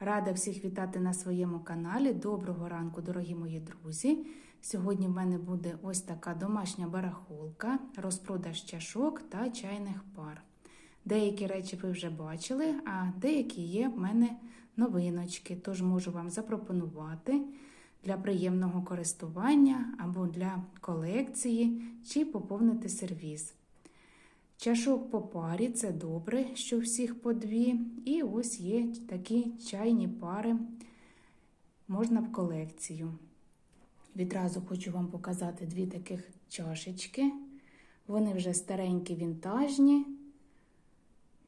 Рада всіх вітати на своєму каналі. Доброго ранку, дорогі мої друзі. Сьогодні в мене буде ось така домашня барахолка, розпродаж чашок та чайних пар. Деякі речі ви вже бачили, а деякі є в мене новиночки, тож можу вам запропонувати для приємного користування або для колекції чи поповнити сервіс. Чашок по парі це добре, що всіх по дві. І ось є такі чайні пари, можна в колекцію. Відразу хочу вам показати дві таких чашечки. Вони вже старенькі вінтажні.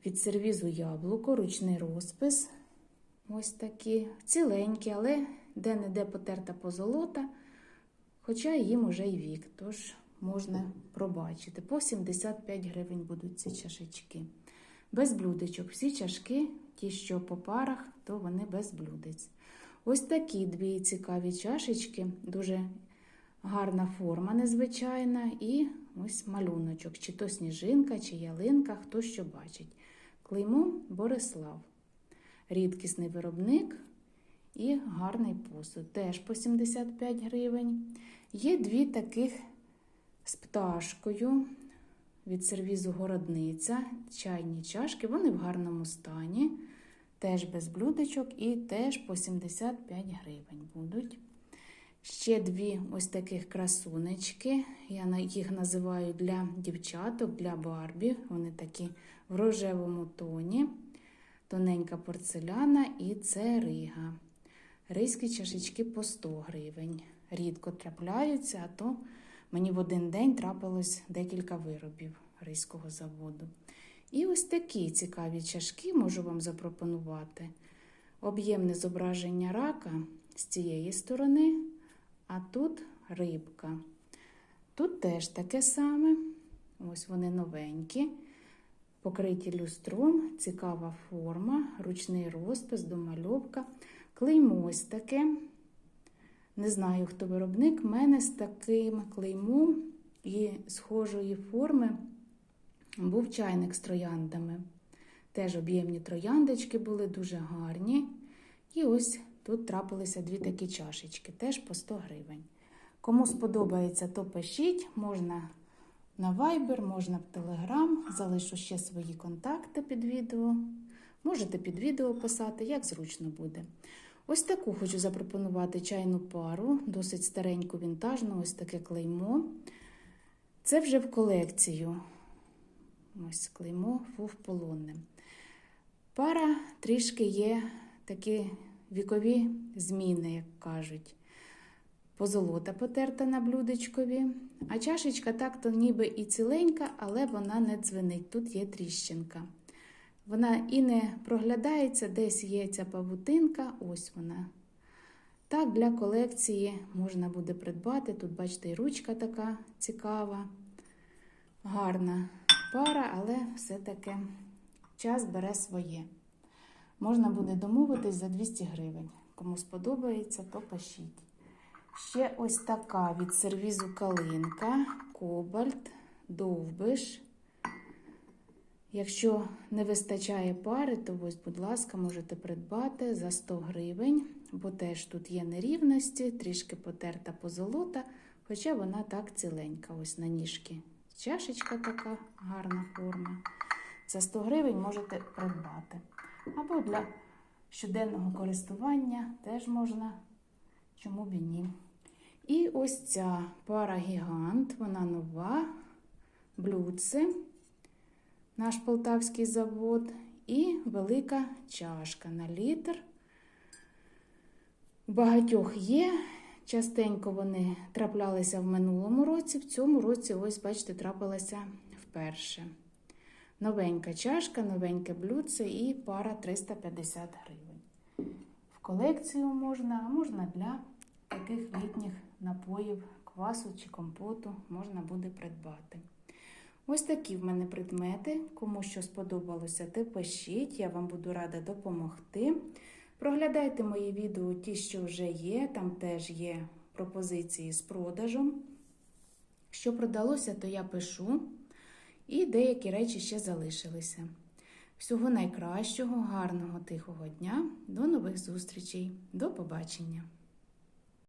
Від сервізу яблуко, ручний розпис. Ось такі. Ціленькі, але де-не-де потерта позолота. Хоча їм уже й вік. Тож можна пробачити. По 75 гривень будуть ці чашечки. Без блюдечок. Всі чашки, ті, що по парах, то вони без блюдець. Ось такі дві цікаві чашечки, дуже гарна форма незвичайна. І ось малюночок, чи то сніжинка, чи ялинка, хто що бачить. Клеймо Борислав. Рідкісний виробник і гарний посуд. Теж по 75 гривень. Є дві таких з пташкою від сервізу городниця, чайні чашки, вони в гарному стані, теж без блюдечок і теж по 75 гривень будуть. Ще дві ось таких красунечки. Я їх називаю для дівчаток, для Барбі. Вони такі в рожевому тоні, тоненька порцеляна і це рига. Ризькі чашечки по 100 гривень. Рідко трапляються, а то Мені в один день трапилось декілька виробів ризького заводу. І ось такі цікаві чашки можу вам запропонувати. Об'ємне зображення рака з цієї сторони, а тут рибка. Тут теж таке саме. Ось вони новенькі, покриті люстром, цікава форма, ручний розпис, домальовка. Клеймо ось таке. Не знаю, хто виробник. Мене з таким клеймом і схожої форми був чайник з трояндами. Теж об'ємні трояндочки були дуже гарні. І ось тут трапилися дві такі чашечки, теж по 100 гривень. Кому сподобається, то пишіть, можна на Viber, можна в Telegram. Залишу ще свої контакти під відео. Можете під відео писати, як зручно буде. Ось таку хочу запропонувати чайну пару, досить стареньку вінтажну, ось таке клеймо. Це вже в колекцію. Ось клеймо фуф полонне. Пара трішки є такі вікові зміни, як кажуть. Позолота потерта на блюдечкові. А чашечка так-то ніби і ціленька, але вона не дзвенить. Тут є тріщинка. Вона і не проглядається, десь є ця павутинка, ось вона. Так, для колекції можна буде придбати. Тут, бачите, і ручка така цікава, гарна пара, але все-таки час бере своє. Можна буде домовитись за 200 гривень. Кому сподобається, то пишіть. Ще ось така від сервізу калинка, кобальт, довбиш. Якщо не вистачає пари, то ось, будь ласка, можете придбати за 100 гривень, бо теж тут є нерівності, трішки потерта позолота, хоча вона так ціленька, ось на ніжки. Чашечка така гарна форма. За 100 гривень можете придбати. Або для щоденного користування теж можна, чому б і ні. І ось ця пара гігант, вона нова, блюдце наш полтавський завод, і велика чашка на літр. Багатьох є. Частенько вони траплялися в минулому році, в цьому році, ось, бачите, трапилася вперше. Новенька чашка, новеньке блюдце і пара 350 гривень. В колекцію можна, а можна для таких літніх напоїв, квасу чи компоту можна буде придбати. Ось такі в мене предмети. Кому що сподобалося, то пишіть, я вам буду рада допомогти. Проглядайте мої відео, ті, що вже є, там теж є пропозиції з продажем. Що продалося, то я пишу. І деякі речі ще залишилися. Всього найкращого, гарного, тихого дня. До нових зустрічей. До побачення!